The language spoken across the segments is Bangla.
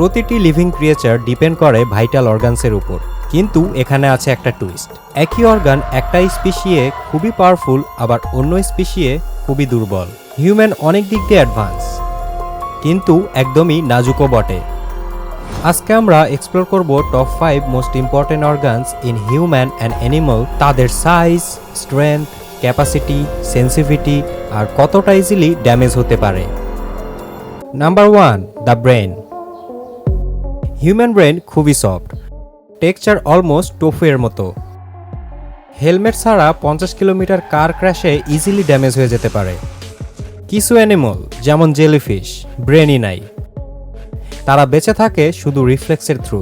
প্রতিটি লিভিং ক্রিয়েচার ডিপেন্ড করে ভাইটাল অর্গানসের উপর। কিন্তু এখানে আছে একটা টুইস্ট একই অর্গান একটা স্পিসিয়ে খুবই পাওয়ারফুল আবার অন্য স্পিসিয়ে খুবই দুর্বল। হিউম্যান অনেক দিক দিয়ে অ্যাডভান্স কিন্তু একদমই নাজুকও বটে। আজকে আমরা এক্সপ্লোর করব top five most important organs in human and animal তাদের সাইজ স্ট্রেংথ ক্যাপাসিটি সেন্সিভিটি আর কতটা ইজিলি ড্যামেজ হতে পারে। Number one the brain human brain খুবই সফট টেক্সচার অলমোস্ট টোফুয়ের মতো। হেলমেট ছাড়া পঞ্চাশ কিলোমিটার কার ক্র্যাশে ইজিলি ড্যামেজ হয়ে যেতে পারে। কিছু অ্যানিমল যেমন জেলিফিশ ব্রেনই নাই। তারা বেঁচে থাকে শুধু রিফ্লেক্সের থ্রু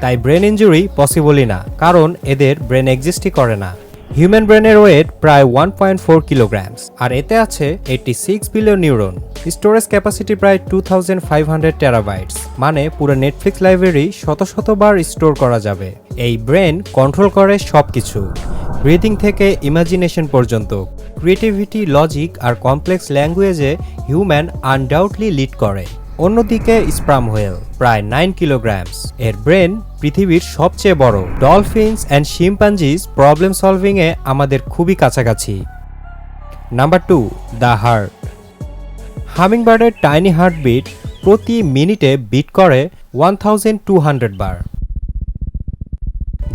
তাই ব্রেন ইঞ্জুরি পসিবলই না, কারণ এদের ব্রেন এক্সিস্টই করে না। হিউম্যান ব্রেনের ওয়েট প্রায় ওয়ান পয়েন্ট ফোর কিলোগ্রামস আর এতে আছে eighty six billion neuron storage capacity প্রায় two thousand five hundred terabytes মানে পুরো নেটফ্লিক্স লাইব্রেরি শত শতবার স্টোর করা যাবে। এই ব্রেন কন্ট্রোল করে সব কিছু ব্রিদিং থেকে ইমাজিনেশন পর্যন্ত। ক্রিয়েটিভিটি লজিক আর কমপ্লেক্স ল্যাঙ্গুয়েজে হিউম্যান আনডাউটলি লিড করে। অন্যদিকে স্প্রাম হোয়েল প্রায় নাইন কিলোগ্রামস এর ব্রেন পৃথিবীর সবচেয়ে বড়। ডলফিনস অ্যান্ড শিম্পাঞ্জিস প্রবলেম সলভিংয়ে আমাদের খুবই কাছাকাছি। নাম্বার টু দ্য হার্ট হামিংবার্ডের টাইনি হার্টবিট প্রতি মিনিটে বিট করে ওয়ান বার,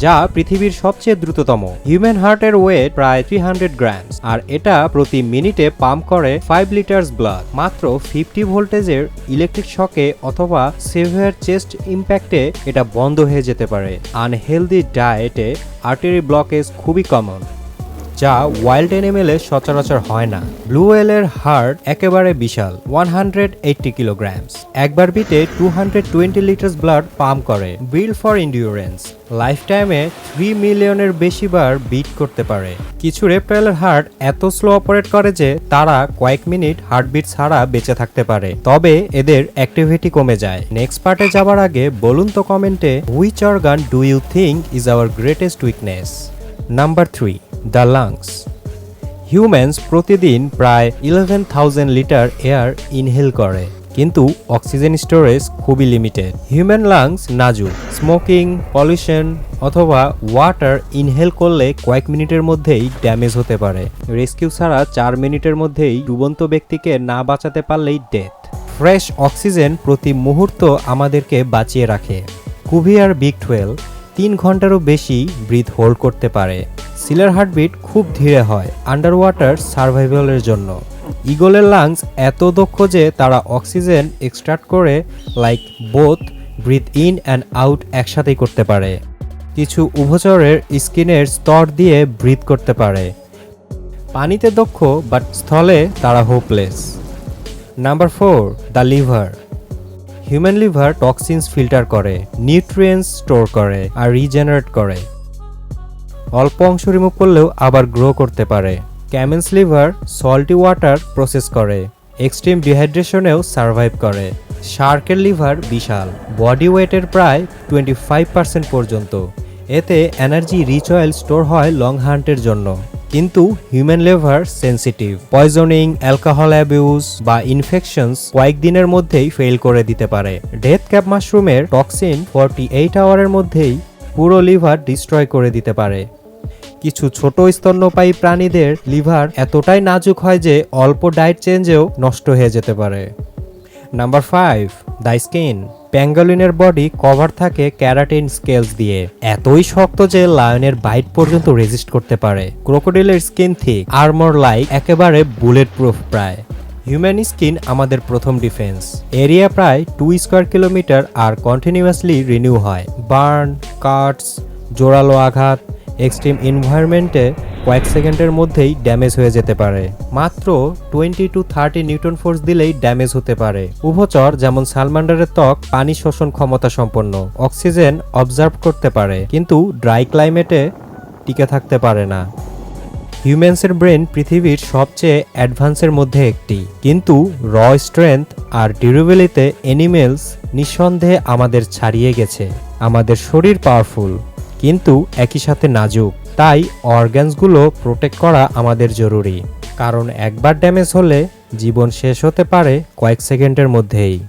যা পৃথিবীর সবচেয়ে দ্রুততম। হিউম্যান হার্টের ওয়েট প্রায় থ্রি হান্ড্রেড গ্রামস, আর এটা প্রতি মিনিটে পাম্প করে ফাইভ লিটার্স ব্লাড। মাত্র ফিফটি ভোল্টেজের ইলেকট্রিক শকে অথবা সেভিয়ার চেস্ট ইম্প্যাক্টে এটা বন্ধ হয়ে যেতে পারে। আনহেলদি ডায়েটে আর্টারি ব্লকেজ খুবই কমন। যা ওয়াইল্ড এনিমেলে সচরাচর হয় না। ব্লু ওয়েলের হার্ট একেবারে বিশাল ওয়ান হান্ড্রেড এইটটি কিলোগ্রামস একবার বিটে two hundred twenty litres blood pump করে। বিল ফর ইন্ডিউরেন্স লাইফ টাইমে থ্রি মিলিয়নের বেশি বার বিট করতে পারে। কিছু রেপটাইলের হার্ট এত স্লো অপারেট করে যে তারা কয়েক মিনিট হার্টবিট ছাড়া বেঁচে থাকতে পারে। তবে এদের অ্যাক্টিভিটি কমে যায়। নেক্সট পার্টে যাবার আগে বলুন তো কমেন্টে which organ do you think is our greatest weakness number three the lungs. Humans প্রতিদিন প্রায় eleven thousand litre air inhale করে, কিন্তু অক্সিজেন স্টোরেজ খুবই লিমিটেড হিউম্যান লাংস নাজুক। স্মোকিং, পলিউশন অথবা ওয়াটার ইনহেল করলে কয়েক মিনিটের মধ্যেই ড্যামেজ হতে পারে। রেস্কিউ ছাড়া চার মিনিটের মধ্যেই ডুবন্ত ব্যক্তিকে না বাঁচাতে পারলেই ডেথ। ফ্রেশ অক্সিজেন প্রতি মুহূর্ত আমাদেরকে বাঁচিয়ে রাখে। কুভিয়ার বিগ টুয়েলভ তিন ঘন্টারও বেশি ব্রিথ হোল্ড করতে পারে। সিলার হার্টবিট খুব ধীরে হয় আন্ডার ওয়াটার সার্ভাইভালের জন্য। ইগলের লাংস এত দক্ষ যে তারা অক্সিজেন এক্সট্রাক্ট করে, like both, breathe in and out একসাথেই করতে পারে। কিছু উভচরের স্কিনের স্তর দিয়ে ব্রিথ করতে পারে। পানিতে দক্ষ, বাট স্থলে তারা hopeless. Number four, the liver. Human liver toxins filter করে, নিউট্রিয়েন্টস স্টোর করে, আর রিজেনারেট করে। অল্প অংশ রিমুভ করলেও আবার গ্রো করতে পারে। Caimans liver salty water process করে। এক্সট্রিম ডিহাইড্রেশনেও সার্ভাইভ করে। শার্কের লিভার বিশাল। বডি ওয়েটের প্রায় টোয়েন্টি ফাইভ পার্সেন্ট পর্যন্ত। এতে এনার্জি রিচ অয়েল স্টোর হয় লং হান্টের জন্য। কিন্তু human liver sensitive poisoning alcohol abuse বা ইনফেকশনস কয়েকদিনের মধ্যেই ফেল করে দিতে পারে। ডেথ ক্যাপ মাশরুমের টক্সিন ফর্টি এইট আওয়ারের মধ্যেই পুরো লিভার ডিস্ট্রয় করে দিতে পারে। কিছু ছোট স্তন্যপায়ী প্রাণীদের লিভার এতটাই নাজুক হয় যে অল্প ডায়েট চেঞ্জেও নষ্ট হয়ে যেতে পারে। Number five, the skin. প্যাঙ্গালিনের body cover থাকে ক্যারাটিন স্কেলস দিয়ে। এতই শক্ত যে লায়নের বাইট পর্যন্ত রেজিস্ট করতে পারে। ক্রোকোডিলের স্কিন থিক আর্মর লাইক, একেবারে বুলেট প্রুফ প্রায়। হিউম্যান স্কিন আমাদের প্রথম ডিফেন্স। এরিয়া প্রায় টু স্কোয়ার কিলোমিটার আর কন্টিনিউয়াসলি রিনিউ হয়। বার্ন, কাটস, জোরালো আঘাত এক্সট্রিম এনভায়রনমেন্টে কয়েক সেকেন্ডের মধ্যেই ড্যামেজ হয়ে যেতে পারে। মাত্র twenty to thirty newton force দিলেই ড্যামেজ হতে পারে। উভচর যেমন সালমান্ডারের ত্বক, পানি শোষণ ক্ষমতা সম্পন্ন, অক্সিজেন অবজার্ভ করতে পারে, কিন্তু ড্রাই ক্লাইমেটে টিকে থাকতে পারে না। হিউম্যান্সের ব্রেন পৃথিবীর সবচেয়ে অ্যাডভান্সের মধ্যে একটি। কিন্তু র স্ট্রেংথ আর ডিউরেবিলিতে অ্যানিমেলস নিঃসন্দেহে আমাদের ছাড়িয়ে গেছে। আমাদের শরীর পাওয়ারফুল। কিন্তু একই সাথে নাজুক। তাই অর্গ্যানসগুলো প্রোটেক্ট করা আমাদের জরুরি। কারণ একবার ড্যামেজ হলে জীবন শেষ হতে পারে কয়েক সেকেন্ডের মধ্যেই।